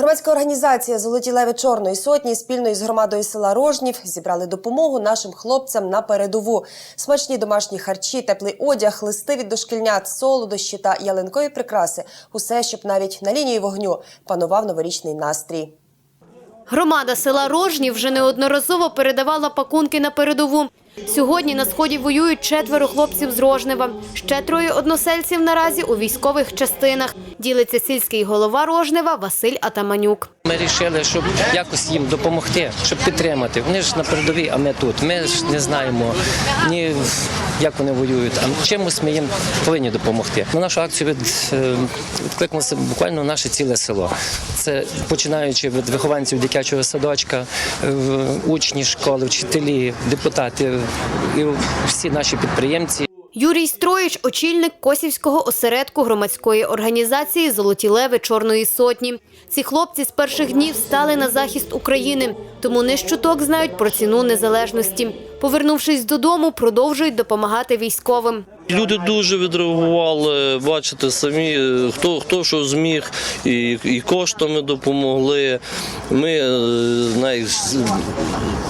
Громадська організація Золоті леви Чорної сотні спільно із громадою села Рожнів зібрали допомогу нашим хлопцям на передову. Смачні домашні харчі, теплий одяг, листи від дошкільнят, солодощі та ялинкові прикраси. Усе, щоб навіть на лінії вогню панував новорічний настрій. Громада села Рожнів вже неодноразово передавала пакунки на передову. Сьогодні на сході воюють четверо хлопців з Рожнева. Ще троє односельців наразі у військових частинах. Ділиться сільський голова Рожнева Василь Атаманюк. Ми вирішили, щоб якось їм допомогти, щоб підтримати. Вони ж на передовій, а ми тут. Ми ж не знаємо ні як вони воюють, а чимось ми їм повинні допомогти. На нашу акцію від, е, відкликнулося буквально наше ціле село. Це починаючи від вихованців дитячого садочка, учні школи, вчителі, депутати і всі наші підприємці. Юрій Строїч – очільник Косівського осередку громадської організації «Золоті леви Чорної сотні». Ці хлопці з перших днів стали на захист України, тому не щуток знають про ціну незалежності. Повернувшись додому, продовжують допомагати військовим. Люди дуже відреагували, бачите, самі, е, хто, хто що зміг, і, і коштами допомогли. Ми е,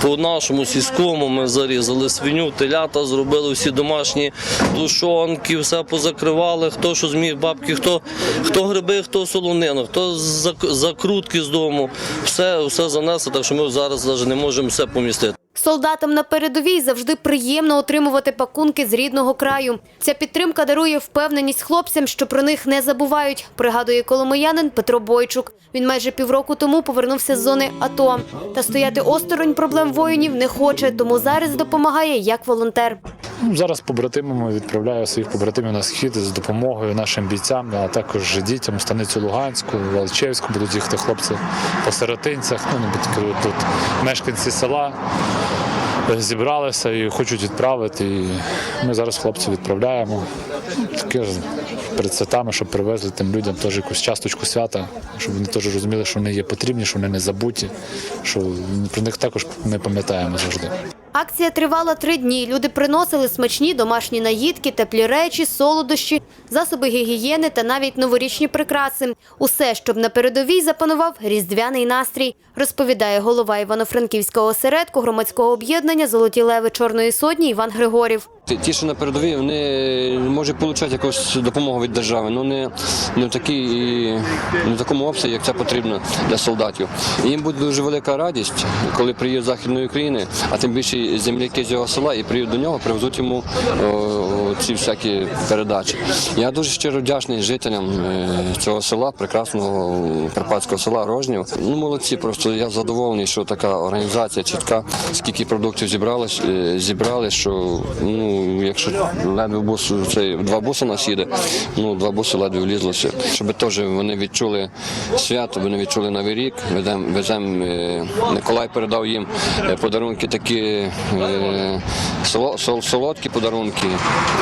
по нашому сільському ми зарізали свиню, телята, зробили всі домашні душонки, все позакривали, хто що зміг, бабки, хто, хто гриби, хто солонину, хто зак- закрутки з дому. Все, все занесли, так що ми зараз навіть не можемо все помістити. Солдатам на передовій завжди приємно отримувати пакунки з рідного краю. Ця підтримка дарує впевненість хлопцям, що про них не забувають, пригадує коломиянин Петро Бойчук. Він майже півроку тому повернувся з зони АТО. Та стояти осторонь проблем воїнів не хоче, тому зараз допомагає як волонтер. Ну, Зараз побратимами відправляю своїх побратимів на схід з допомогою нашим бійцям, а також дітям станицю Луганську, Волчевську, будуть їхати хлопці по сиротинцях. Ну, тут мешканці села зібралися і хочуть відправити. І ми зараз хлопців відправляємо. Ну, Таке перед святами, щоб привезли тим людям теж якусь часточку свята, щоб вони теж розуміли, що вони є потрібні, що вони не забуті, що про них також ми пам'ятаємо завжди. Акція тривала три дні. Люди приносили смачні домашні наїдки, теплі речі, солодощі, засоби гігієни та навіть новорічні прикраси. Усе, щоб на передовій запанував різдвяний настрій, розповідає голова Івано-Франківського осередку громадського об'єднання Золоті леви Чорної сотні Іван Григорів. Ті- що на передовій, вони можуть отримати якусь допомогу від держави, але не, не, в такій, не в такому обсязі, як це потрібно для солдатів. Їм буде дуже велика радість, коли приїдуть з Західної України, а тим більше земляки з його села і приїдуть до нього, привезуть йому о, ці всякі передачі. Я дуже щиро вдячний жителям е, цього села, прекрасного карпатського села Рожнів. Ну, молодці, просто я задоволений, що така організація чітка, скільки продуктів зібрали, е, зібрали, що ну, якщо ледве бус, цей, два буси нас ну, два буси ледве влізлося. Щоб теж вони відчули свято, вони відчули Новий рік, веземо, везем, е, Николай передав їм подарунки такі соло- сол- солодкі подарунки.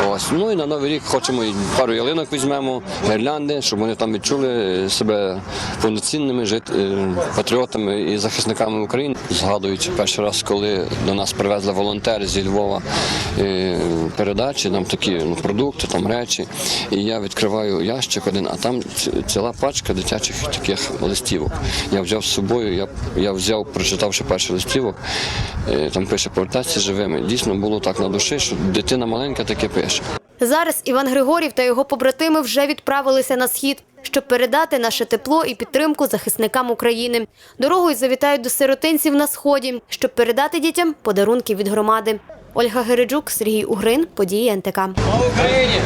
Ось. Ну і на Новий рік хочемо пару ялинок візьмемо, гірлянди, щоб вони там відчули себе повноцінними жит... е, патріотами і захисниками України. Згадуючи перший раз, коли до нас привезли волонтери зі Львова е, передачі, там такі ну, продукти, там речі. І я відкриваю ящик один, а там ціла пачка дитячих таких листівок. Я взяв з собою, я, я взяв, прочитавши перший листівок, е, там пише повертатися живими. Дійсно було так на душі, що дитина маленька таке пише. Зараз Іван Григорів та його побратими вже відправилися на схід, щоб передати наше тепло і підтримку захисникам України. Дорогою завітають до сиротинців на сході, щоб передати дітям подарунки від громади. Ольга Гереджук, Сергій Угрин, події НТК. Україні!